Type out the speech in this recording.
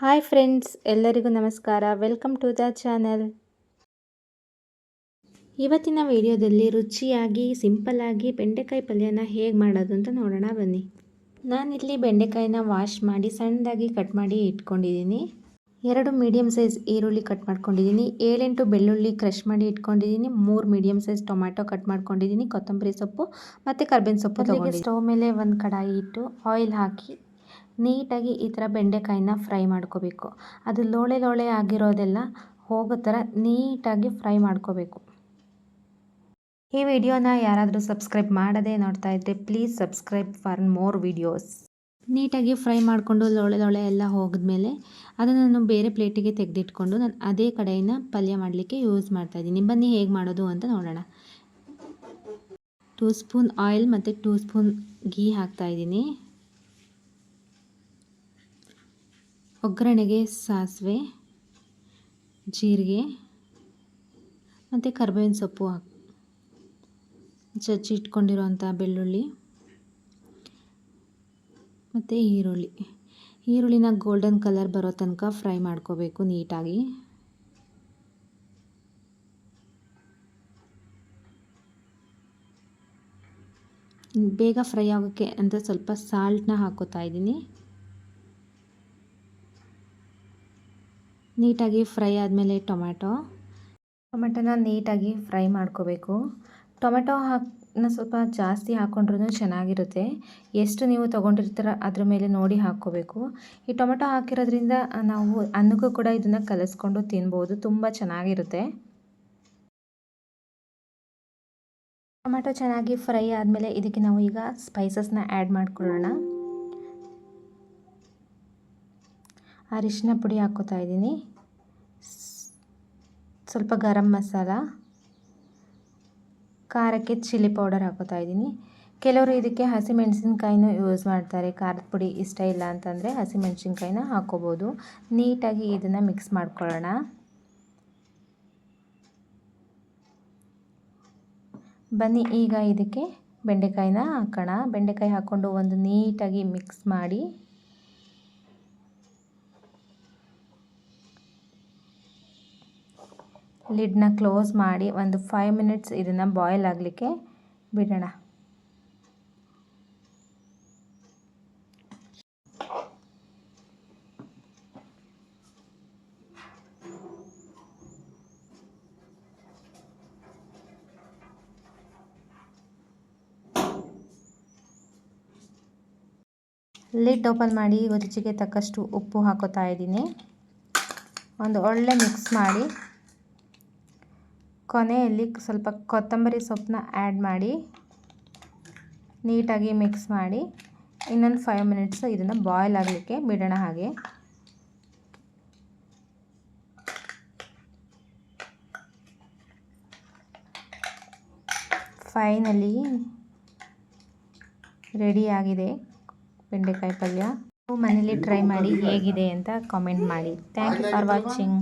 Hi friends ಎಲ್ಲರಿಗೂ ನಮಸ್ಕಾರ. Welcome to the channel ಇವತ್ತಿನ ವಿಡಿಯೋದಲ್ಲಿ ರುಚಿಯಾಗಿ ಸಿಂಪಲ್ಲಾಗಿ ಬೆಂಡೆಕಾಯಿ ಪಲ್ಯನ ಹೇಗೆ ಮಾಡೋದು ಅಂತ ನೋಡೋಣ ಬನ್ನಿ. ನಾನಿಲ್ಲಿ ಬೆಂಡೆಕಾಯಿನ ವಾಶ್ ಮಾಡಿ ಸಣ್ಣದಾಗಿ ಕಟ್ ಮಾಡಿ ಇಟ್ಕೊಂಡಿದ್ದೀನಿ. ಎರಡು ಮೀಡಿಯಮ್ ಸೈಜ್ ಈರುಳ್ಳಿ ಕಟ್ ಮಾಡ್ಕೊಂಡಿದ್ದೀನಿ. ಏಳೆಂಟು ಬೆಳ್ಳುಳ್ಳಿ ಕ್ರಷ್ ಮಾಡಿ ಇಟ್ಕೊಂಡಿದ್ದೀನಿ. ಮೂರು ಮೀಡಿಯಮ್ ಸೈಜ್ ಟೊಮ್ಯಾಟೊ ಕಟ್ ಮಾಡ್ಕೊಂಡಿದ್ದೀನಿ. ಕೊತ್ತಂಬರಿ ಸೊಪ್ಪು ಮತ್ತು ಕರ್ಬೇವಿನ ಸೊಪ್ಪು ಸ್ಟವ್ ಮೇಲೆ ಒಂದು ಕಡಾಯಿ ಇಟ್ಟು ಆಯಿಲ್ ಹಾಕಿ ನೀಟಾಗಿ ಈ ಥರ ಬೆಂಡೆಕಾಯಿನ ಫ್ರೈ ಮಾಡ್ಕೋಬೇಕು. ಅದು ಲೋಳೆ ಲೋಳೆ ಆಗಿರೋದೆಲ್ಲ ಹೋಗೋ ಥರ ನೀಟಾಗಿ ಫ್ರೈ ಮಾಡ್ಕೋಬೇಕು. ಈ ವಿಡಿಯೋನ ಯಾರಾದರೂ ಸಬ್ಸ್ಕ್ರೈಬ್ ಮಾಡದೇ ನೋಡ್ತಾ ಇದ್ದರೆ please subscribe for more videos. ನೀಟಾಗಿ ಫ್ರೈ ಮಾಡಿಕೊಂಡು ಲೋಳೆ ಲೋಳೆ ಎಲ್ಲ ಹೋಗಿದ್ಮೇಲೆ ಅದನ್ನು ನಾನು ಬೇರೆ ಪ್ಲೇಟಿಗೆ ತೆಗೆದಿಟ್ಕೊಂಡು ನಾನು ಅದೇ ಕಡೆಯಿಂದ ಪಲ್ಯ ಮಾಡಲಿಕ್ಕೆ ಯೂಸ್ ಮಾಡ್ತಾಯಿದ್ದೀನಿ ಬನ್ನಿ ಹೇಗೆ ಮಾಡೋದು ಅಂತ ನೋಡೋಣ. ಟೂ ಸ್ಪೂನ್ ಆಯಿಲ್ ಮತ್ತು ಟೂ ಸ್ಪೂನ್ ಘೀ ಹಾಕ್ತಾಯಿದ್ದೀನಿ ಒಗ್ಗರಣೆಗೆ ಸಾಸಿವೆ, ಜೀರಿಗೆ, ಮತ್ತು ಕರ್ಬೇವಿನ ಸೊಪ್ಪು ಹಾಕಿ, ಜಜ್ಜಿ ಬೆಳ್ಳುಳ್ಳಿ, ಮತ್ತು ಈರುಳ್ಳಿ. ಈರುಳ್ಳಿನ ಗೋಲ್ಡನ್ ಕಲರ್ ಬರೋ ತನಕ ಫ್ರೈ ಮಾಡ್ಕೋಬೇಕು ನೀಟಾಗಿ. ಬೇಗ ಫ್ರೈ ಆಗೋಕ್ಕೆ ಅಂತ ಸ್ವಲ್ಪ ಸಾಲ್ಟನ್ನ ಹಾಕೋತಾ ಇದ್ದೀನಿ. ನೀಟಾಗಿ ಫ್ರೈ ಆದಮೇಲೆ ಟೊಮ್ಯಾಟೊ. ಟೊಮೆಟೊನ ನೀಟಾಗಿ ಫ್ರೈ ಮಾಡ್ಕೋಬೇಕು. ಟೊಮೆಟೊ ಹಾಕನ್ನ ಸ್ವಲ್ಪ ಜಾಸ್ತಿ ಹಾಕ್ಕೊಂಡ್ರೂ ಚೆನ್ನಾಗಿರುತ್ತೆ. ಎಷ್ಟು ನೀವು ತೊಗೊಂಡಿರ್ತೀರ ಅದ್ರ ಮೇಲೆ ನೋಡಿ ಹಾಕ್ಕೋಬೇಕು. ಈ ಟೊಮೆಟೊ ಹಾಕಿರೋದ್ರಿಂದ ನಾವು ಅನ್ನಕ್ಕೂ ಕೂಡ ಇದನ್ನು ಕಲಿಸ್ಕೊಂಡು ತಿನ್ಬೋದು, ತುಂಬ ಚೆನ್ನಾಗಿರುತ್ತೆ. ಟೊಮೆಟೊ ಚೆನ್ನಾಗಿ ಫ್ರೈ ಆದಮೇಲೆ ಇದಕ್ಕೆ ನಾವು ಈಗ ಸ್ಪೈಸಸ್ನ ಆ್ಯಡ್ ಮಾಡ್ಕೊಳ್ಳೋಣ. ಅರಿಶಿನ ಪುಡಿ ಹಾಕೋತಾ ಇದ್ದೀನಿ. ಸ್ವಲ್ಪ ಗರಂ ಮಸಾಲ. ಖಾರಕ್ಕೆ ಚಿಲ್ಲಿ ಪೌಡರ್ ಹಾಕೋತಾ ಇದ್ದೀನಿ. ಕೆಲವರು ಇದಕ್ಕೆ ಹಸಿಮೆಣಸಿನ್ಕಾಯಿನೂ ಯೂಸ್ ಮಾಡ್ತಾರೆ. ಖಾರದ ಪುಡಿ ಇಷ್ಟ ಇಲ್ಲ ಅಂತಂದರೆ ಹಸಿಮೆಣಸಿನ್ಕಾಯಿನ ಹಾಕೋಬೋದು. ನೀಟಾಗಿ ಇದನ್ನು ಮಿಕ್ಸ್ ಮಾಡ್ಕೊಳ್ಳೋಣ. ಬನ್ನಿ, ಈಗ ಇದಕ್ಕೆ ಬೆಂಡೆಕಾಯಿನ ಹಾಕೋಣ. ಬೆಂಡೆಕಾಯಿ ಹಾಕ್ಕೊಂಡು ಒಂದು ನೀಟಾಗಿ ಮಿಕ್ಸ್ ಮಾಡಿ. ಲಿಡ್ನ ಕ್ಲೋಸ್ ಮಾಡಿ ಒಂದು ಫೈವ್ ಮಿನಿಟ್ಸ್ ಇದನ್ನು ಬಾಯ್ಲ್ ಆಗಲಿಕ್ಕೆ ಬಿಡೋಣ. ಲಿಡ್ ಓಪನ್ ಮಾಡಿ ರುಚಿಗೆ ತಕ್ಕಷ್ಟು ಉಪ್ಪು ಹಾಕೋತಾ ಇದ್ದೀನಿ. ಒಂದು ಒಳ್ಳೆ ಮಿಕ್ಸ್ ಮಾಡಿ ಕೊನೆಯಲ್ಲಿ ಸ್ವಲ್ಪ ಕೊತ್ತಂಬರಿ ಸೊಪ್ಪನ್ನ ಆ್ಯಡ್ ಮಾಡಿ, ನೀಟಾಗಿ ಮಿಕ್ಸ್ ಮಾಡಿ, ಇನ್ನೊಂದು ಫೈವ್ ಮಿನಿಟ್ಸ್ ಇದನ್ನು ಬಾಯ್ಲ್ ಆಗಲಿಕ್ಕೆ ಬಿಡೋಣ ಹಾಗೆ. ಫೈನಲಿ ರೆಡಿಯಾಗಿದೆ ಬೆಂಡೆಕಾಯಿ ಪಲ್ಯ. ಮನೇಲಿ ಟ್ರೈ ಮಾಡಿ ಹೇಗಿದೆ ಅಂತ ಕಾಮೆಂಟ್ ಮಾಡಿ. Thank you for watching